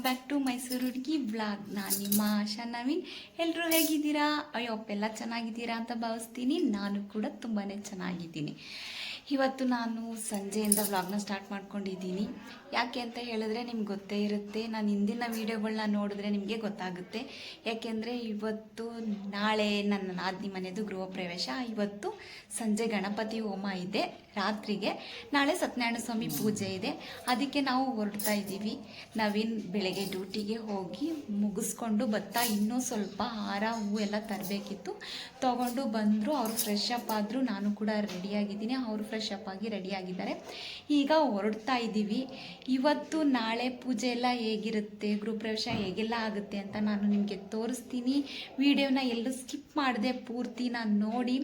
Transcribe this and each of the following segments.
ನಮಸ್ತೆ welcome back to Mysuru ನಾನು ನಿಮ್ಮ ಆಶಾ ನವೀನ್. ಎಲ್ಲರೂ ಹೇಗಿದ್ದೀರಾ? ಅಯ್ಯೋ ಎಲ್ಲ ಚೆನ್ನಾಗಿದ್ದೀರಾ ಅಂತ ಭಾವಿಸ್ತೀನಿ. ನಾನು ಕೂಡ ತುಂಬಾ ಚೆನ್ನಾಗಿದ್ದೀನಿ. ಇವತ್ತು ನಾನು ಸಂಜೆಯಿಂದ ವ್ಲಾಗ್ನ ಸ್ಟಾರ್ಟ್ ಮಾಡ್ಕೊಂಡಿದ್ದೀನಿ. ಯಾಕೆ ಅಂತ ಹೇಳಿದ್ರೆ ನಿಮ್ಗೆ ಗೊತ್ತೇ ಇರುತ್ತೆ, ನಾನು ಹಿಂದಿನ ವೀಡಿಯೋಗಳನ್ನ ನೋಡಿದ್ರೆ ನಿಮಗೆ ಗೊತ್ತಾಗುತ್ತೆ. ಯಾಕೆಂದರೆ ಇವತ್ತು ನಾಳೆ ನನ್ನ ನಾದಿನಿ ಮನೆಯದು ಗೃಹ ಪ್ರವೇಶ. ಇವತ್ತು ಸಂಜೆ ಗಣಪತಿ ಹೋಮ ಇದೆ, ರಾತ್ರಿಗೆ. ನಾಳೆ ಸತ್ಯನಾರಾಯಣ ಸ್ವಾಮಿ ಪೂಜೆ ಇದೆ. ಅದಕ್ಕೆ ನಾವು ಹೊರಡ್ತಾ ಇದ್ದೀವಿ. ನವೀನ್ ಬೆಳಗ್ಗೆ ಡ್ಯೂಟಿಗೆ ಹೋಗಿ ಮುಗಿಸ್ಕೊಂಡು ಭತ್ತ ಇನ್ನೂ ಸ್ವಲ್ಪ ಹಾರ ಹೂವು ಎಲ್ಲ ತರಬೇಕಿತ್ತು. ತೊಗೊಂಡು ಬಂದರು, ಅವರು ಫ್ರೆಶ್ ಅಪ್ ಆದರು, ನಾನು ಕೂಡ ರೆಡಿಯಾಗಿದ್ದೀನಿ ಅವರು ಫ್ರೆಶ್ ಅಪ್ ಆಗಿ ರೆಡಿಯಾಗಿದ್ದಾರೆ ಈಗ ಹೊರಡ್ತಾ ಇದ್ದೀವಿ. ಇವತ್ತು ನಾಳೆ ಪೂಜೆ ಎಲ್ಲ ಹೇಗಿರುತ್ತೆ, ಗೃಹಪ್ರವೇಶ ಹೇಗೆಲ್ಲ ಆಗುತ್ತೆ ಅಂತ ನಾನು ನಿಮಗೆ ತೋರಿಸ್ತೀನಿ. ವಿಡಿಯೋನ ಎಲ್ಲೂ ಸ್ಕಿಪ್ ಮಾಡಿದೆ ಪೂರ್ತಿ ನಾನು ನೋಡಿ.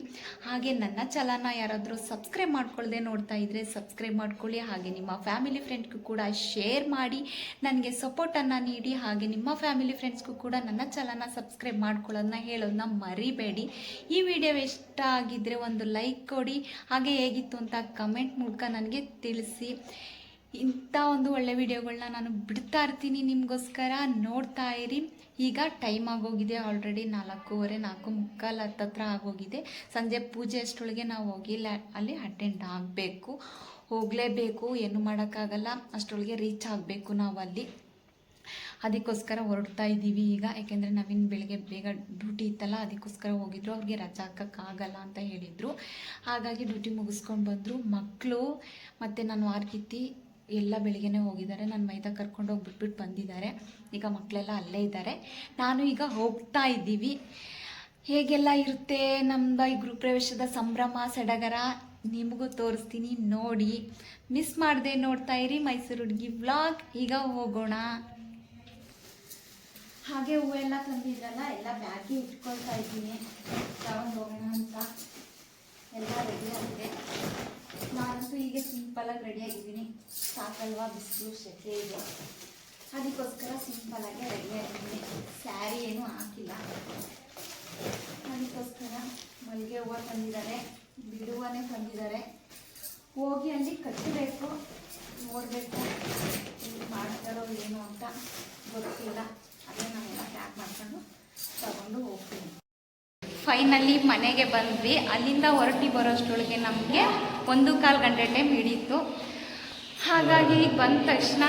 ಹಾಗೆ ನನ್ನ ಚಲನ ಯಾರಾದರೂ ಸಬ್ಸ್ಕ್ರೈಬ್ ಮಾಡ್ಕೊಳ್ಳದೆ ನೋಡ್ತಾ ಇದ್ದರೆ ಸಬ್ಸ್ಕ್ರೈಬ್ ಮಾಡ್ಕೊಳ್ಳಿ. ಹಾಗೆ ನಿಮ್ಮ ಫ್ಯಾಮಿಲಿ ಫ್ರೆಂಡ್ಗೂ ಕೂಡ ಶೇರ್ ಮಾಡಿ. ನನಗೆ ಸಪೋರ್ಟನ್ನು ನೀಡಿ. ಹಾಗೆ ನಿಮ್ಮ ಫ್ಯಾಮಿಲಿ ಫ್ರೆಂಡ್ಸ್ಗೂ ಕೂಡ ನನ್ನ ಚಾನಲ್ನ ಸಬ್ಸ್ಕ್ರೈಬ್ ಮಾಡ್ಕೊಳ್ಳೋದನ್ನ ಹೇಳೋದನ್ನ ಮರಿಬೇಡಿ. ಈ ವಿಡಿಯೋ ಇಷ್ಟ ಆಗಿದ್ದರೆ ಒಂದು ಲೈಕ್ ಕೊಡಿ. ಹಾಗೆ ಹೇಗಿತ್ತು ಅಂತ ಕಮೆಂಟ್ ಮೂಲಕ ನನಗೆ ತಿಳಿಸಿ. ಇಂಥ ಒಂದು ಒಳ್ಳೆ ವಿಡಿಯೋಗಳನ್ನ ನಾನು ಬಿಡ್ತಾ ಇರ್ತೀನಿ ನಿಮಗೋಸ್ಕರ. ನೋಡ್ತಾ ಇರಿ. ಈಗ ಟೈಮ್ ಆಗೋಗಿದೆ ಆಲ್ರೆಡಿ ನಾಲ್ಕೂವರೆ, ನಾಲ್ಕು ಮುಕ್ಕಾಲು ಹತ್ತತ್ರ ಆಗೋಗಿದೆ. ಸಂಜೆ ಪೂಜೆ ಅಷ್ಟೊಳಗೆ ನಾವು ಹೋಗಿ ಅಲ್ಲಿ ಅಟೆಂಡ್ ಆಗಬೇಕು. ಹೋಗಲೇಬೇಕು. ಏನು ಮಾಡೋಕ್ಕಾಗಲ್ಲ. ಅಷ್ಟೊಳಗೆ ರೀಚ್ ಆಗಬೇಕು ನಾವು ಅಲ್ಲಿ ಅದಕ್ಕೋಸ್ಕರ ಹೊರಡ್ತಾ ಇದ್ದೀವಿ ಈಗ. ಯಾಕೆಂದರೆ ನವೀನ್ ಬೆಳಗ್ಗೆ ಬೇಗ ಡ್ಯೂಟಿ ಇತ್ತಲ್ಲ, ಅದಕ್ಕೋಸ್ಕರ ಹೋಗಿದ್ರು. ಅವ್ರಿಗೆ ರಜಾ ಹಾಕೋಕ್ಕಾಗಲ್ಲ ಅಂತ ಹೇಳಿದರು. ಹಾಗಾಗಿ ಡ್ಯೂಟಿ ಮುಗಿಸ್ಕೊಂಡು ಬಂದರು. ಮಕ್ಕಳು ಮತ್ತು ನಾನು ರೀತಿ ಎಲ್ಲ ಬೆಳಿಗ್ಗೆನೇ ಹೋಗಿದ್ದಾರೆ. ನನ್ನ ಮೈದಾ ಕರ್ಕೊಂಡು ಹೋಗ್ಬಿಟ್ಬಿಟ್ಟು ಬಂದಿದ್ದಾರೆ. ಈಗ ಮಕ್ಕಳೆಲ್ಲ ಅಲ್ಲೇ ಇದ್ದಾರೆ. ನಾನು ಈಗ ಹೋಗ್ತಾ ಇದ್ದೀವಿ. ಹೇಗೆಲ್ಲ ಇರುತ್ತೆ ನಮ್ಮದು ಈ ಗೃಹಪ್ರವೇಶದ ಸಂಭ್ರಮ, ಸಡಗರ? ನಿಮಗೂ ತೋರಿಸ್ತೀನಿ ನೋಡಿ. ಮಿಸ್ ಮಾಡದೆ ನೋಡ್ತಾ ಇರಿ ಮೈಸೂರು ಹುಡುಗಿ ಬ್ಲಾಗ್ ಈಗ ಹೋಗೋಣ. ಹಾಗೆ ಹೂವೆಲ್ಲ ತಂದಿದ್ರಲ್ಲ, ಎಲ್ಲ ಬ್ಯಾಗಿ ಇಟ್ಕೊಳ್ತಾ ಇದ್ದೀನಿ. ತಗೊಂಡು ಹೋಗೋಣ ಅಂತ ಎಲ್ಲ ರೆಡಿ ಆಗಿದೆ. ನಾನಂತೂ ಹೀಗೆ ಸಿಂಪಲಾಗಿ ರೆಡಿ ಆಗಿದ್ದೀನಿ. ಸಾಕಲ್ವಾ, ಬಿಸಿಲು, ಸೆಕೆ ಇದೆ. ಅದಕ್ಕೋಸ್ಕರ ಸಿಂಪಲಾಗೆ ರೆಡಿ ಆಗಿದ್ದೀನಿ. ಸ್ಯಾರಿ ಏನೂ ಹಾಕಿಲ್ಲ. ಅದಕ್ಕೋಸ್ಕರ ಮಲ್ಲಿಗೆ ಹೂವು ತಂದಿದ್ದಾರೆ. ಬಿಡುವನೇ ತಂದಿದ್ದಾರೆ. ಹೋಗಿ ಅಲ್ಲಿ ಕಟ್ಟಬೇಕು, ನೋಡಬೇಕು ಮಾಡ್ತಾರೋ ಏನು ಅಂತ ಗೊತ್ತಿಲ್ಲ ಅದೇ ನಾನೆಲ್ಲ ಪ್ಯಾಕ್ ಮಾಡ್ಕೊಂಡು ತಗೊಂಡು ಹೋಗ್ತೀನಿ ಫೈನಲಿ ಮನೆಗೆ ಬಂದ್ವಿ. ಅಲ್ಲಿಂದ ಹೊರಟಿ ಬರೋಷ್ಟೊಳಗೆ ನಮಗೆ ಒಂದು ಕಾಲು ಗಂಟೆ ಟೈಮ್ ಹಿಡೀತು. ಹಾಗಾಗಿ ಬಂದ ತಕ್ಷಣ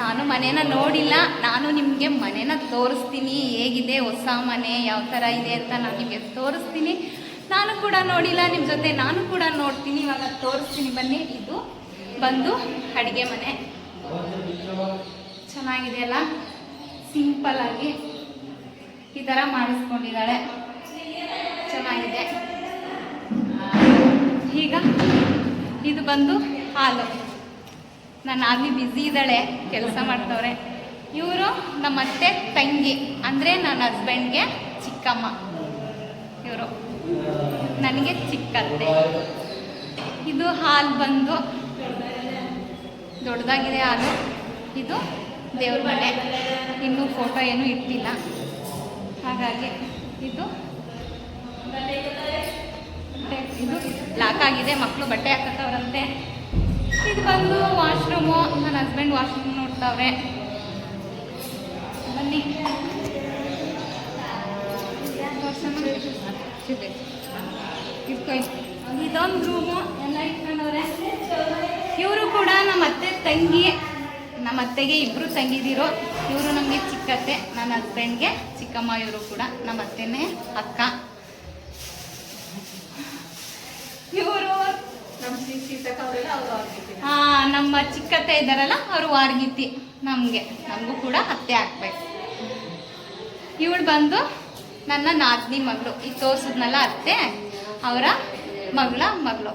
ನಾನು ಮನೇನ ನೋಡಿಲ್ಲ. ನಾನು ನಿಮಗೆ ಮನೇನ ತೋರಿಸ್ತೀನಿ. ಹೇಗಿದೆ, ಹೊಸ ಮನೆ, ಯಾವ ಥರ ಇದೆ ಅಂತ ನಾನು ನಿಮಗೆ ತೋರಿಸ್ತೀನಿ. ನಾನು ಕೂಡ ನೋಡಿಲ್ಲ ನಿಮ್ಮ ಜೊತೆ ನಾನು ಕೂಡ ನೋಡ್ತೀನಿ. ಇವಾಗ ತೋರಿಸ್ತೀನಿ ಬನ್ನಿ. ಇದು ಬಂದು ಅಡುಗೆ ಮನೆ. ಚೆನ್ನಾಗಿದೆ ಅಲ್ಲ ಆಗಿ ಈ ಥರ ಮಾಡಿಸ್ಕೊಂಡಿದ್ದಾಳೆ. ಬಂದು ಹಾಲು. ನನ್ನ ಆಗಲಿ ಬ್ಯುಸಿ ಇದ್ದಾಳೆ, ಕೆಲಸ ಮಾಡ್ತವ್ರೆ. ಇವರು ನಮ್ಮ ಅತ್ತೆ, ತಂಗಿ, ಅಂದರೆ ನನ್ನ ಹಸ್ಬೆಂಡ್ಗೆ ಚಿಕ್ಕಮ್ಮ. ಇವರು. ನನಗೆ ಚಿಕ್ಕತ್ತೆ. ಇದು ಹಾಲು ಬಂದು ದೊಡ್ಡದಾಗಿದೆ ಹಾಲು. ಇದು ದೇವ್ರ ಮನೆ ಇನ್ನೂ ಫೋಟೋ ಏನೂ ಇಟ್ಟಿಲ್ಲ. ಹಾಗಾಗಿ ಇದು ಬಟ್ಟೆ, ಇದು ಲಾಕ್ ಆಗಿದೆ ಮಕ್ಕಳು ಬಟ್ಟೆ ಹಾಕತ್ತವ್ರಂತೆ ಇದು ಬಂದು ವಾಶ್ರೂಮು ನನ್ನ ಹಸ್ಬೆಂಡ್ ವಾಶ್ರೂಮ್ ನೋಡ್ತಾವ್ರೆ. ಬನ್ನಿ. ಇದೊಂದು ರೂಮು ಎಲ್ಲ ಇಟ್ಕೊಂಡವ್ರೆ. ಇವರು ಕೂಡ ನಮ್ಮ ಅತ್ತೆ ತಂಗಿ ನಮ್ಮ ಅತ್ತೆಗೆ ಇಬ್ಬರು ತಂಗಿದಿರು. ಇವರು ನಮಗೆ ಚಿಕ್ಕತ್ತೆ ನನ್ನ ಹಸ್ಬೆಂಡ್ಗೆ ಚಿಕ್ಕಮ್ಮ ಇವರು ಕೂಡ ನಮ್ಮ ಅತ್ತೆನೇ ಅಕ್ಕ ಇವರು ಹಾ ನಮ್ಮ ಚಿಕ್ಕತ್ತೆ ಇದ್ದಾರಲ್ಲ ಅವರು ವಾರ್ಗಿತಿ ನಮಗೆ. ನಮಗೂ ಕೂಡ ಅತ್ತೆ ಹಾಕ್ಬೇಕು ಇವಳು ಬಂದು ನನ್ನ ನಾದಿನಿ ಮಗಳು. ಈಗ ತೋರಿಸಿದ್ನಲ್ಲ ಅತ್ತೆ ಅವರ ಮಗಳ ಮಗಳು.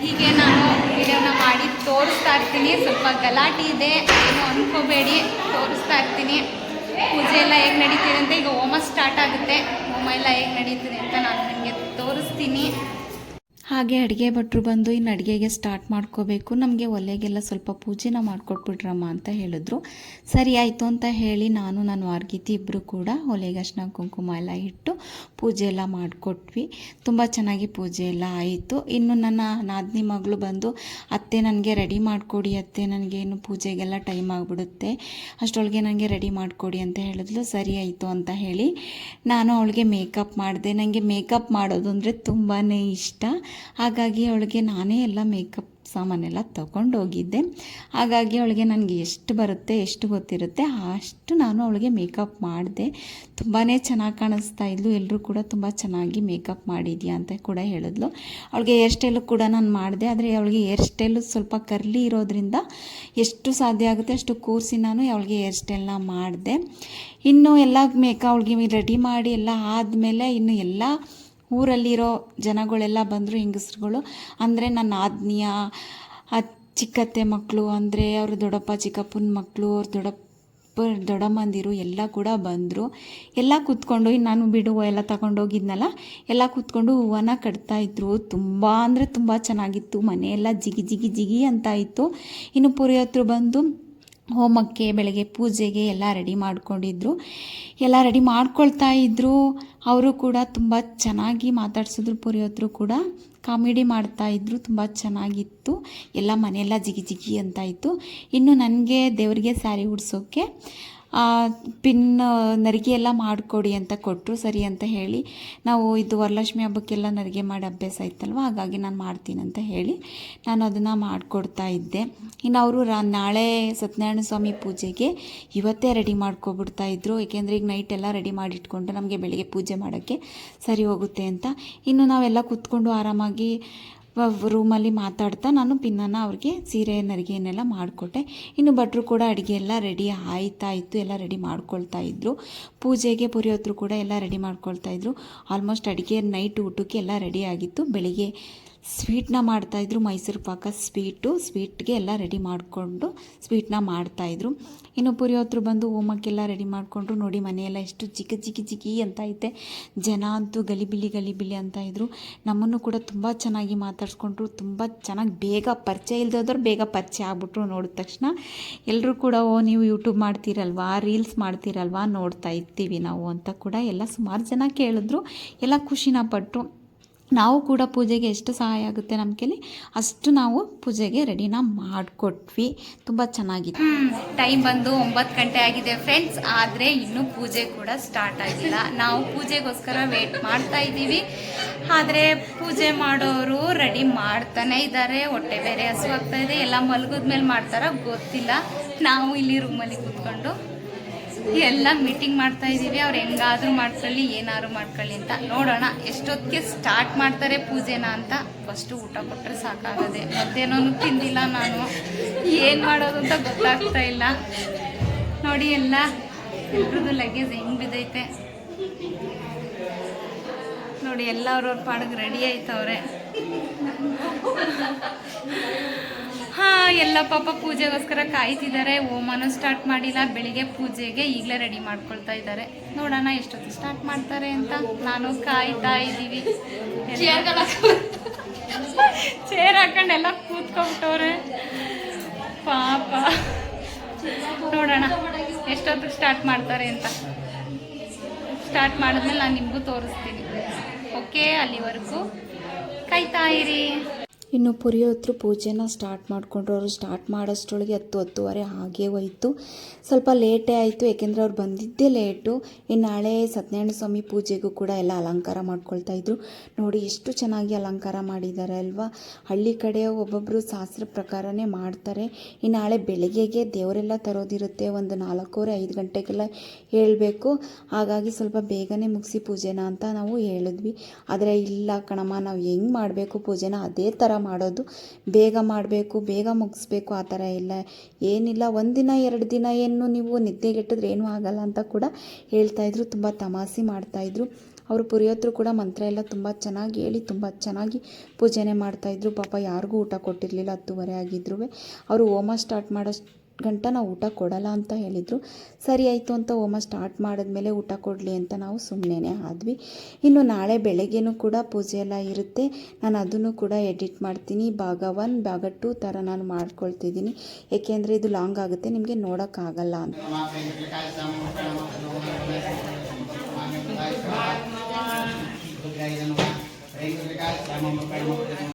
ಹೀಗೆ ನಾನು ವಿಡಿಯೋನ ಮಾಡಿ ತೋರಿಸ್ತಾ ಇರ್ತೀನಿ. ಸ್ವಲ್ಪ ಗಲಾಟೆ ಇದೆ ಏನು ಅನ್ಕೋಬೇಡಿ. ತೋರಿಸ್ತಾ ಇರ್ತೀನಿ. ಪೂಜೆ ಎಲ್ಲ ಹೇಗೆ ನಡೀತಿದೆ ಅಂತ ಈಗ ಹೋಮ ಸ್ಟಾರ್ಟ್ ಆಗುತ್ತೆ. ಹೋಮ ಎಲ್ಲ ಹೇಗೆ ನಡೀತದೆ ಅಂತ ನಾನು ನಿಮಗೆ ತೋರಿಸ್ತೀನಿ. ಹಾಗೆ ಅಡುಗೆ ಭಟ್ರು ಬಂದು ಇನ್ನು ಅಡುಗೆಗೆ ಸ್ಟಾರ್ಟ್ ಮಾಡ್ಕೋಬೇಕು. ನಮಗೆ ಒಲೆಗೆಲ್ಲ ಸ್ವಲ್ಪ ಪೂಜೆನ ಮಾಡಿಕೊಟ್ಬಿಟ್ರಮ್ಮ ಅಂತ ಹೇಳಿದ್ರು. ಸರಿ, ಆಯಿತು ಅಂತ ಹೇಳಿ ನಾನು ನನ್ನ ವಾರ್ಗಿತಿ ಇಬ್ಬರು ಕೂಡ ಒಲೆಗೆ ಅಷ್ಟ ಕುಂಕುಮ ಎಲ್ಲ ಇಟ್ಟು ಪೂಜೆ ಎಲ್ಲ ಮಾಡಿಕೊಟ್ವಿ. ತುಂಬ ಚೆನ್ನಾಗಿ ಪೂಜೆ ಎಲ್ಲ ಆಯಿತು. ಇನ್ನು ನನ್ನ ನಾದಿನಿ ಮಗಳು ಬಂದು, ಅತ್ತೆ, ನನಗೆ ರೆಡಿ ಮಾಡಿಕೊಡಿ ಅತ್ತೆ, ನನಗೆ ಇನ್ನು ಪೂಜೆಗೆಲ್ಲ ಟೈಮ್ ಆಗಿಬಿಡುತ್ತೆ. ಅಷ್ಟೊಳಗೆ ನನಗೆ ರೆಡಿ ಮಾಡಿಕೊಡಿ ಅಂತ ಹೇಳಿದ್ಲು. ಸರಿ, ಆಯಿತು ಅಂತ ಹೇಳಿ ನಾನು ಅವಳಿಗೆ ಮೇಕಪ್ ಮಾಡಿದೆ. ನನಗೆ ಮೇಕಪ್ ಮಾಡೋದು ಅಂದರೆ ತುಂಬಾ ಇಷ್ಟ. ಹಾಗಾಗಿ ಅವಳಿಗೆ ನಾನೇ ಎಲ್ಲ ಮೇಕಪ್ ಸಾಮಾನೆಲ್ಲ ತೊಗೊಂಡೋಗಿದ್ದೆ. ಹಾಗಾಗಿ ಅವಳಿಗೆ ನನಗೆ ಎಷ್ಟು ಬರುತ್ತೆ, ಎಷ್ಟು ಗೊತ್ತಿರುತ್ತೆ, ಅಷ್ಟು ನಾನು ಅವಳಿಗೆ ಮೇಕಪ್ ಮಾಡಿದೆ. ತುಂಬಾ ಚೆನ್ನಾಗಿ ಕಾಣಿಸ್ತಾ ಇದ್ಲು. ಎಲ್ಲರೂ ಕೂಡ ತುಂಬ ಚೆನ್ನಾಗಿ ಮೇಕಪ್ ಮಾಡಿದ್ಯಾ ಅಂತ ಕೂಡ ಹೇಳಿದ್ಲು. ಅವಳಿಗೆ ಹೇರ್ ಸ್ಟೈಲು ಕೂಡ ನಾನು ಮಾಡಿದೆ. ಆದರೆ ಅವಳಿಗೆ ಹೇರ್ ಸ್ಟೈಲು ಸ್ವಲ್ಪ ಕರ್ಲಿ ಇರೋದ್ರಿಂದ ಎಷ್ಟು ಸಾಧ್ಯ ಆಗುತ್ತೆ ಅಷ್ಟು ಕೂರಿಸಿ ನಾನು ಅವಳಿಗೆ ಹೇರ್ ಸ್ಟೈಲ್ನ ಮಾಡಿದೆ. ಇನ್ನು ಎಲ್ಲ ಮೇಕ ಅವಳಿಗೆ ರೆಡಿ ಮಾಡಿ ಎಲ್ಲ ಆದಮೇಲೆ ಇನ್ನು ಎಲ್ಲ ಊರಲ್ಲಿರೋ ಜನಗಳೆಲ್ಲ ಬಂದರು ಹೆಂಗಸ್ರುಗಳು. ಅಂದರೆ ನನ್ನ ಆಜ್ಞೆಯ ಚಿಕ್ಕತ್ತೆ ಮಕ್ಕಳು ಅಂದರೆ ಅವ್ರ ದೊಡ್ಡಪ್ಪ, ಚಿಕ್ಕಪ್ಪನ ಮಕ್ಕಳು ಅವ್ರ ದೊಡ್ಡಪ್ಪ, ದೊಡ್ಡಮ್ಮಂದಿರು ಎಲ್ಲ ಕೂಡ ಬಂದರು. ಎಲ್ಲ ಕೂತ್ಕೊಂಡು ನಾನು ಬಿಡು ಎಲ್ಲ ತಗೊಂಡೋಗಿದ್ನಲ್ಲ ಎಲ್ಲ ಕೂತ್ಕೊಂಡು ಹೂವನ್ನ ಕಟ್ತಾಯಿದ್ರು ತುಂಬ ಅಂದರೆ ತುಂಬ ಚೆನ್ನಾಗಿತ್ತು. ಮನೆಯೆಲ್ಲ ಜಿಗಿ ಜಿಗಿ ಜಿಗಿ ಅಂತ ಇತ್ತು. ಇನ್ನು ಪುರೋಹಿತರು ಬಂದು ಹೋಮಕ್ಕೆ, ಬೆಳಗ್ಗೆ ಪೂಜೆಗೆ ಎಲ್ಲ ರೆಡಿ ಮಾಡಿಕೊಂಡಿದ್ರು. ಎಲ್ಲ ರೆಡಿ ಮಾಡ್ಕೊಳ್ತಾ ಇದ್ದರು ಅವರು ಕೂಡ ತುಂಬ ಚೆನ್ನಾಗಿ ಮಾತಾಡ್ಸಿದ್ರು ಪುರಿಯೋದ್ರು ಕೂಡ. ಕಾಮಿಡಿ ಮಾಡ್ತಾಯಿದ್ರು ತುಂಬ ಚೆನ್ನಾಗಿತ್ತು. ಎಲ್ಲ ಮನೆಯೆಲ್ಲ ಜಿಗಿ ಜಿಗಿ ಅಂತ ಇತ್ತು. ಇನ್ನು ನನಗೆ ದೇವರಿಗೆ ಸ್ಯಾರಿ ಉಡ್ಸೋಕ್ಕೆ ಪಿನ್ ನರಿಗೆ ಎಲ್ಲ ಮಾಡಿಕೊಡಿ ಅಂತ ಕೊಟ್ಟರು ಸರಿ ಅಂತ ಹೇಳಿ. ನಾವು ಇದು ವರಲಕ್ಷ್ಮಿ ಹಬ್ಬಕ್ಕೆಲ್ಲ ನರಿಗೆ ಮಾಡಿ ಅಭ್ಯಾಸ ಇತ್ತಲ್ವ ಹಾಗಾಗಿ ನಾನು ಮಾಡ್ತೀನಿ ಅಂತ ಹೇಳಿ ನಾನು ಅದನ್ನು ಮಾಡಿಕೊಡ್ತಾ ಇದ್ದೆ. ಇನ್ನು ಅವರು ರಾ, ನಾಳೆ ಸತ್ಯನಾರಾಯಣ ಸ್ವಾಮಿ ಪೂಜೆಗೆ ಇವತ್ತೇ ರೆಡಿ ಮಾಡ್ಕೊಬಿಡ್ತಾ ಇದ್ರು. ಏಕೆಂದರೆ ಈಗ ನೈಟ್ ಎಲ್ಲ ರೆಡಿ ಮಾಡಿ ಇಟ್ಕೊಂಡು ನಮಗೆ ಬೆಳಿಗ್ಗೆ ಪೂಜೆ ಮಾಡೋಕ್ಕೆ ಸರಿ ಹೋಗುತ್ತೆ ಅಂತ. ಇನ್ನು ನಾವೆಲ್ಲ ಕೂತ್ಕೊಂಡು ಆರಾಮಾಗಿ ರೂಮಲ್ಲಿ ಮಾತಾಡ್ತಾ ನಾನು ಪಿನ್ನನ್ನು ಅವ್ರಿಗೆ ಸೀರೆ ನರಿಗೆಯನ್ನೆಲ್ಲ ಮಾಡಿಕೊಟ್ಟೆ. ಇನ್ನು ಭಟ್ರು ಕೂಡ ಅಡುಗೆ ಎಲ್ಲ ರೆಡಿ ಆಯ್ತಾ ಇತ್ತು, ಎಲ್ಲ ರೆಡಿ ಮಾಡ್ಕೊಳ್ತಾ ಇದ್ದರು ಪೂಜೆಗೆ ಪುರಿಯೋತ್ರು ಕೂಡ ಎಲ್ಲ ರೆಡಿ ಮಾಡ್ಕೊಳ್ತಾ ಇದ್ದರು ಆಲ್ಮೋಸ್ಟ್ ಅಡುಗೆ ನೈಟ್ ಊಟಕ್ಕೆ ಎಲ್ಲ ರೆಡಿ ಆಗಿತ್ತು. ಬೆಳಿಗ್ಗೆ ಸ್ವೀಟ್ನ ಮಾಡ್ತಾಯಿದ್ರು. ಮೈಸೂರು ಪಾಕ ಸ್ವೀಟು, ಸ್ವೀಟ್ಗೆ ಎಲ್ಲ ರೆಡಿ ಮಾಡಿಕೊಂಡು ಸ್ವೀಟ್ನ ಮಾಡ್ತಾಯಿದ್ರು. ಇನ್ನು ಪುರಿಯೋತ್ರು ಬಂದು ಹೋಮಕ್ಕೆಲ್ಲ ರೆಡಿ ಮಾಡಿಕೊಂಡ್ರು. ನೋಡಿ, ಮನೆಯೆಲ್ಲ ಎಷ್ಟು ಚಿಕ್ಕ ಚಿಕ್ಕ ಚಿಕ್ಕಿ ಅಂತ ಐತೆ. ಜನ ಅಂತೂ ಗಲಿಬಿಲಿ ಗಲಿಬಿಲಿ ಅಂತ ಇದ್ರು. ನಮ್ಮನ್ನು ಕೂಡ ತುಂಬ ಚೆನ್ನಾಗಿ ಮಾತಾಡ್ಸ್ಕೊಂಡ್ರು. ತುಂಬ ಚೆನ್ನಾಗಿ ಬೇಗ ಪರಿಚಯ ಇಲ್ದೋದ್ರು ಬೇಗ ಪರಿಚಯ ಆಗ್ಬಿಟ್ರು ನೋಡಿದ ತಕ್ಷಣ. ಎಲ್ಲರೂ ಕೂಡ, ಓ, ನೀವು ಯೂಟ್ಯೂಬ್ ಮಾಡ್ತೀರಲ್ವಾ? ರೀಲ್ಸ್ ಮಾಡ್ತೀರಲ್ವಾ? ನೋಡ್ತಾ ಇರ್ತೀವಿ ನಾವು ಅಂತ ಕೂಡ ಎಲ್ಲ ಸುಮಾರು ಜನ ಕೇಳಿದ್ರು. ಎಲ್ಲ ಖುಷಿನ ಪಟ್ಟರು ನಾವು ಕೂಡ ಪೂಜೆಗೆ ಎಷ್ಟು ಸಹಾಯ ಆಗುತ್ತೆ ನಮ್ಮ ಅಷ್ಟು ನಾವು ಪೂಜೆಗೆ ರೆಡಿನ ಮಾಡಿಕೊಟ್ವಿ. ತುಂಬ ಚೆನ್ನಾಗಿತ್ತು ಟೈಮ್ ಬಂದು ಒಂಬತ್ತು ಗಂಟೆ ಆಗಿದೆ ಫ್ರೆಂಡ್ಸ್ ಆದರೆ ಇನ್ನೂ ಪೂಜೆ ಕೂಡ ಸ್ಟಾರ್ಟ್ ಆಗಿಲ್ಲ. ನಾವು ಪೂಜೆಗೋಸ್ಕರ ವೇಟ್ ಮಾಡ್ತಾ ಇದ್ದೀವಿ. ಆದರೆ ಪೂಜೆ ಮಾಡೋರು ರೆಡಿ ಮಾಡ್ತಾನೆ ಇದ್ದಾರೆ. ಹೊಟ್ಟೆ ಬೇರೆ ಹಸುವಾಗ್ತಾ ಇದೆ. ಎಲ್ಲ ಮಲಗಿದ್ಮೇಲೆ ಮಾಡ್ತಾರ ಗೊತ್ತಿಲ್ಲ. ನಾವು ಇಲ್ಲಿ ರೂಮಲ್ಲಿ ಕೂತ್ಕೊಂಡು ಎಲ್ಲ ಮೀಟಿಂಗ್ ಮಾಡ್ತಾ ಇದ್ದೀವಿ ಅವ್ರು ಹೆಂಗಾದ್ರೂ ಮಾಡ್ಕೊಳ್ಳಿ, ಏನಾದ್ರು ಮಾಡ್ಕೊಳ್ಳಿ ಅಂತ. ನೋಡೋಣ, ಎಷ್ಟೊತ್ತಿಗೆ ಸ್ಟಾರ್ಟ್ ಮಾಡ್ತಾರೆ ಪೂಜೆನ ಅಂತ. ಫಸ್ಟು ಊಟ ಕೊಟ್ಟರೆ ಸಾಕಾಗದೆ. ಮತ್ತೇನೋನು ತಿಂದಿಲ್ಲ ನಾನು. ಏನು ಮಾಡೋದು ಅಂತ ಗೊತ್ತಾಗ್ತಾ ಇಲ್ಲ. ನೋಡಿ ಎಲ್ಲ, ಎಲ್ರದ್ದು ಲಗೇಜ್ ಹೆಂಗೆ ಬಿದ್ದೈತೆ ನೋಡಿ ಎಲ್ಲ ಅವ್ರವ್ರ ಪಾಡಿಗೆ ರೆಡಿ ಆಯ್ತವ್ರೆ. ಹಾ, ಎಲ್ಲ ಪಾಪ ಪೂಜೆಗೋಸ್ಕರ ಕಾಯ್ತಿದ್ದಾರೆ. ಹೋಮನೂ ಸ್ಟಾರ್ಟ್ ಮಾಡಿಲ್ಲ. ಬೆಳಿಗ್ಗೆ ಪೂಜೆಗೆ ಈಗಲೇ ರೆಡಿ ಮಾಡ್ಕೊಳ್ತಾ ಇದ್ದಾರೆ. ನೋಡೋಣ ಎಷ್ಟೊತ್ತು ಸ್ಟಾರ್ಟ್ ಮಾಡ್ತಾರೆ ಅಂತ. ನಾನು ಕಾಯ್ತಾ ಇದ್ದೀವಿ. ಚೇರ್ ಹಾಕೊಂಡು ಎಲ್ಲ ಕೂತ್ಕೊಂಡ್ಬಿಟ್ಟವ್ರೆ ಪಾಪ. ನೋಡೋಣ ಎಷ್ಟೊತ್ತಿಗೆ ಸ್ಟಾರ್ಟ್ ಮಾಡ್ತಾರೆ ಅಂತ. ಸ್ಟಾರ್ಟ್ ಮಾಡಿದ್ಮೇಲೆ ನಾನು ನಿಮಗೂ ತೋರಿಸ್ತೀನಿ. ಓಕೆ ಅಲ್ಲಿವರೆಗೂ ಕಾಯ್ತಾ ಇರಿ. ಇನ್ನು ಪುರಿಯೋತ್ರು ಪೂಜೆನ ಸ್ಟಾರ್ಟ್ ಮಾಡಿಕೊಂಡ್ರು. ಅವರು ಸ್ಟಾರ್ಟ್ ಮಾಡೋಷ್ಟರೊಳಗೆ ಹತ್ತು, ಹತ್ತುವರೆ ಹಾಗೇ ಹೋಯಿತು. ಸ್ವಲ್ಪ ಲೇಟೇ ಆಯಿತು, ಏಕೆಂದರೆ ಅವ್ರು ಬಂದಿದ್ದೇ ಲೇಟು ಇನ್ನು ನಾಳೆ ಸತ್ಯನಾರಾಯಣ ಸ್ವಾಮಿ ಪೂಜೆಗೂ ಕೂಡ ಎಲ್ಲ ಅಲಂಕಾರ ಮಾಡ್ಕೊಳ್ತಾ ಇದ್ರು. ನೋಡಿ, ಎಷ್ಟು ಚೆನ್ನಾಗಿ ಅಲಂಕಾರ ಮಾಡಿದ್ದಾರೆ ಅಲ್ವಾ? ಹಳ್ಳಿ ಕಡೆ ಒಬ್ಬೊಬ್ಬರು ಶಾಸ್ತ್ರ ಪ್ರಕಾರನೇ ಮಾಡ್ತಾರೆ. ಇನ್ನು ನಾಳೆ ಬೆಳಗ್ಗೆಗೆ ದೇವರೆಲ್ಲ ತರೋದಿರುತ್ತೆ. ಒಂದು ನಾಲ್ಕೂವರೆ, ಐದು ಗಂಟೆಗೆಲ್ಲ ಹೇಳಬೇಕು. ಹಾಗಾಗಿ ಸ್ವಲ್ಪ ಬೇಗನೆ ಮುಗಿಸಿ ಪೂಜೆನ ಅಂತ ನಾವು ಹೇಳಿದ್ವಿ. ಆದರೆ ಇಲ್ಲ ಕಣಮ್ಮ, ನಾವು ಹೆಂಗೆ ಮಾಡಬೇಕು ಪೂಜೆನ? ಅದೇ ಥರ ಮಾಡೋದು. ಬೇಗ ಮಾಡಬೇಕು, ಬೇಗ ಮುಗಿಸ್ಬೇಕು, ಆ ಥರ ಇಲ್ಲ. ಏನಿಲ್ಲ ಒಂದಿನ ಎರಡು ದಿನ ಏನು ನೀವು ನಿದ್ದೆಗೆಟ್ಟಿದ್ರೆ ಏನೂ ಆಗಲ್ಲ ಅಂತ ಕೂಡ ಹೇಳ್ತಾಯಿದ್ರು ತುಂಬ ತಮಾಷೆ ಮಾಡ್ತಾಯಿದ್ರು ಅವರು ಪುರಿಯೋತ್ರು ಕೂಡ ಮಂತ್ರ ಎಲ್ಲ ತುಂಬ ಚೆನ್ನಾಗಿ ಹೇಳಿ, ತುಂಬ ಚೆನ್ನಾಗಿ ಪೂಜೆನೆ ಮಾಡ್ತಾಯಿದ್ರು ಪಾಪ ಯಾರಿಗೂ ಊಟ ಕೊಟ್ಟಿರಲಿಲ್ಲ, ಹತ್ತುವರೆ ಆಗಿದ್ರು ಅವರು ಹೋಮ ಸ್ಟಾರ್ಟ್ ಮಾಡೋ ಗಂಟ ನಾವು ಊಟ ಕೊಡಲ್ಲ ಅಂತ ಹೇಳಿದರು. ಸರಿ ಆಯಿತು ಅಂತ ಹೋಮ ಸ್ಟಾರ್ಟ್ ಮಾಡಿದ್ಮೇಲೆ ಊಟ ಕೊಡಲಿ ಅಂತ ನಾವು ಸುಮ್ಮನೆ ಆದ್ವಿ. ಇನ್ನು ನಾಳೆ ಬೆಳಗ್ಗೆನೂ ಕೂಡ ಪೂಜೆ ಎಲ್ಲ ಇರುತ್ತೆ. ನಾನು ಅದನ್ನು ಕೂಡ ಎಡಿಟ್ ಮಾಡ್ತೀನಿ. ಭಾಗ ಒನ್ ಭಾಗ ಟೂ ಥರ ನಾನು ಮಾಡ್ಕೊಳ್ತಿದ್ದೀನಿ. ಏಕೆಂದರೆ ಇದು ಲಾಂಗ್ ಆಗುತ್ತೆ, ನಿಮಗೆ ನೋಡೋಕ್ಕಾಗಲ್ಲ ಅಂತ.